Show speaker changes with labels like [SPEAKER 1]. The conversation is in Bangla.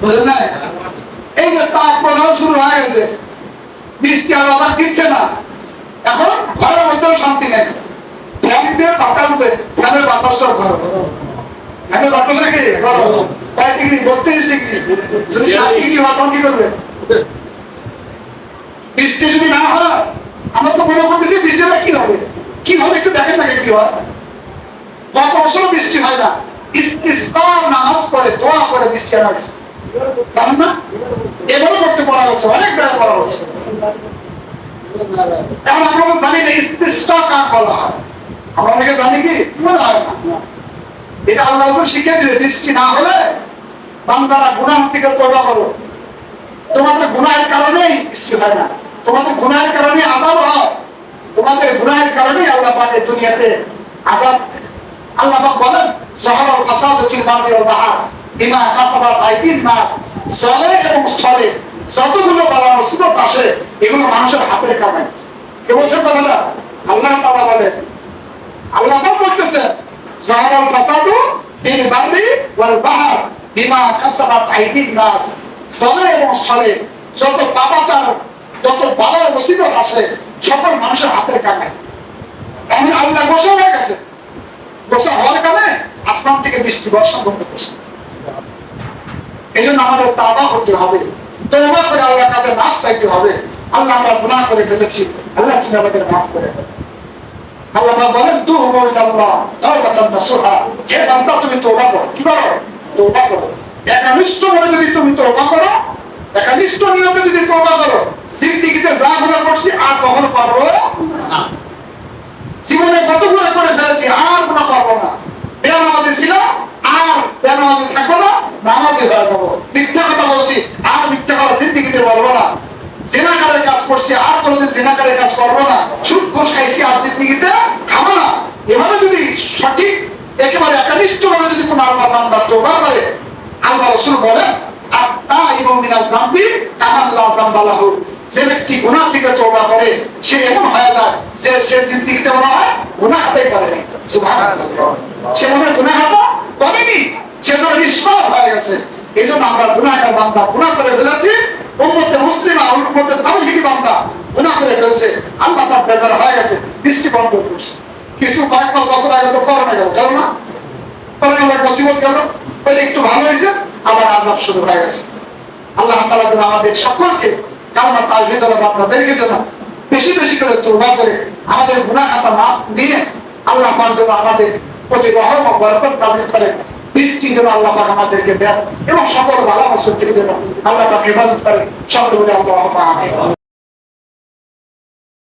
[SPEAKER 1] বুঝলেন না এই যে তাপ প্রধান শুরু হয়ে গেছে। বৃষ্টি আর আবার দিচ্ছে না। এখন ঘরের মধ্যেও শান্তি নেই। ফ্যান দিয়ে বাতাসে ফ্যানের বাতাসটা ঘর ফ্যানের বাতাসটা কি কয় ডিগ্রি? বত্রিশ ডিগ্রি। যদি ষাট ডিগ্রি হয় কি করবে? বৃষ্টি যদি না হয়, আমরা তো মনে করতেছি বৃষ্টিটা কি হবে? কি হবে একটু দেখেন না কি হয়। গত বছর বৃষ্টি হয় না। ইস্তিস্কার নামাজ পড়ে, দোয়া করে বৃষ্টি আনা জানেন না এবারও করতে পড়া হচ্ছে, অনেক জায়গায় পড়া হচ্ছে। এখন আমরা তো জানি না ইস্তিস্কা কার বলা হয়? আমরা অনেকে জানি কি, মনে হয় এটা আল্লাহ শিখিয়ে দিলে বৃষ্টি না হলে বান্দারা গুনাহ থেকে তওবা করো তোমাদের গুনাহের কারণেই বৃষ্টি হয় না। তোমাদের গুনাহের কারণে আজাব হয়। তোমাদের গুনাহের কারণেই আল্লাহ পাক দুনিয়াতে আজাব আল্লাহ পাক বলেন, জহরাল ফাসাদু ফিল বাহর। বিমা কাসাবাত আইদিন নাস জলে এবং স্থলে যতগুলো বালা মুসিবত আসে, এগুলো মানুষের হাতের কামাই। কে বলছেন কথাটা? আল্লাহ তাআলা বলেন, আল্লাহ বলতেছেন জহরাল ফাসাদু ফিল বাররি ওয়াল বাহর বিমা কাসাবাত আইদিন নাস জলে এবং স্থলে যত পাপাচার, যত বালার মুসিবত আসে, সকল মানুষের হাতের কামাই। এমন আল্লাহ গোসা হয়ে গেছে। গোসা হওয়ার কারণে আসমান থেকে বৃষ্টি বর্ষা করতে করছে এই জন্য আমাদের তাবা করতে হবে। করে আল্লাহর কাছে মাফ চাইতে হবে। আল্লাহ আমরা করে ফেলেছি। আল্লাহ তুমি আমাদের মাফ করে বলেন আল্লাহ নাসুহা। হে বান্দা, তুমি করো। কি করো? করো। একনিষ্ঠ ভাবে যদি তুমি করো একনিষ্ঠ নিয়তে যদি করো, জিন্দেগিতে যা গুনাহ করছি আর কখনো করব না। জীবনে কত গুণা করে ফেলেছি, আর গুণা করব না। বেনামাজি ছিল, আর বেনামাজি থাকব না। নামাজি হয়ে যাব। মিথ্যা কথা বলছি, আর মিথ্যা কথা জিন্দিগিতে বলব না। জেনাকারের কাজ করছি, আর কোনোদিন জেনাকারের কাজ করব না। সুদ ঘুষ খাইছি, আর জিন্দিগিতে খাব না। এভাবে যদি সঠিক, একেবারে একানিষ্ঠ ভাবে যদি কোনো আল্লাহ বান্দা তোবা করে, আল্লাহ রসুল বলেন আর এবং মিনাল জাম্বি কামাল্লাহ জাম্বালাহু যে ব্যক্তি গুনাহ থেকে তওবা করে, সে এমন হয়ে যায় যে সে জিন্দিগিতে মনে হয় গুনাহ হাতে সুবহানাল্লাহ। সে মনে গুনাহ হাতে করেনি। হয়ে গেছে। এই জন্য আমরা গুনাহগার বান্দা, গুনাহ করে ফেলেছি। বান্দা গুনাহ করে ফেলছে। আল্লাহ বেজার হয়ে গেছে বৃষ্টি বন্ধ করছে। কিছু কয়েক বছর আগে তো করোনা গেল না? করোনা মুসিবত গেল। একটু ভালো হয়েছে, আবার আজাব শুরু হয়ে গেছে। আল্লাহ তাআলা যেন আমাদের সকলকে তার ভেতরে আপনাদেরকে যেন বেশি বেশি করে করে আমাদের গুনাহ খাতা মাফ দিয়ে আল্লাহ যেন আমাদের প্রতি রহম বরকত নাজিল করে আমাদেরকে দেন এবং সকল ভালো আমার সত্যি আল্লাহ হেফাজত করে। সকল বলে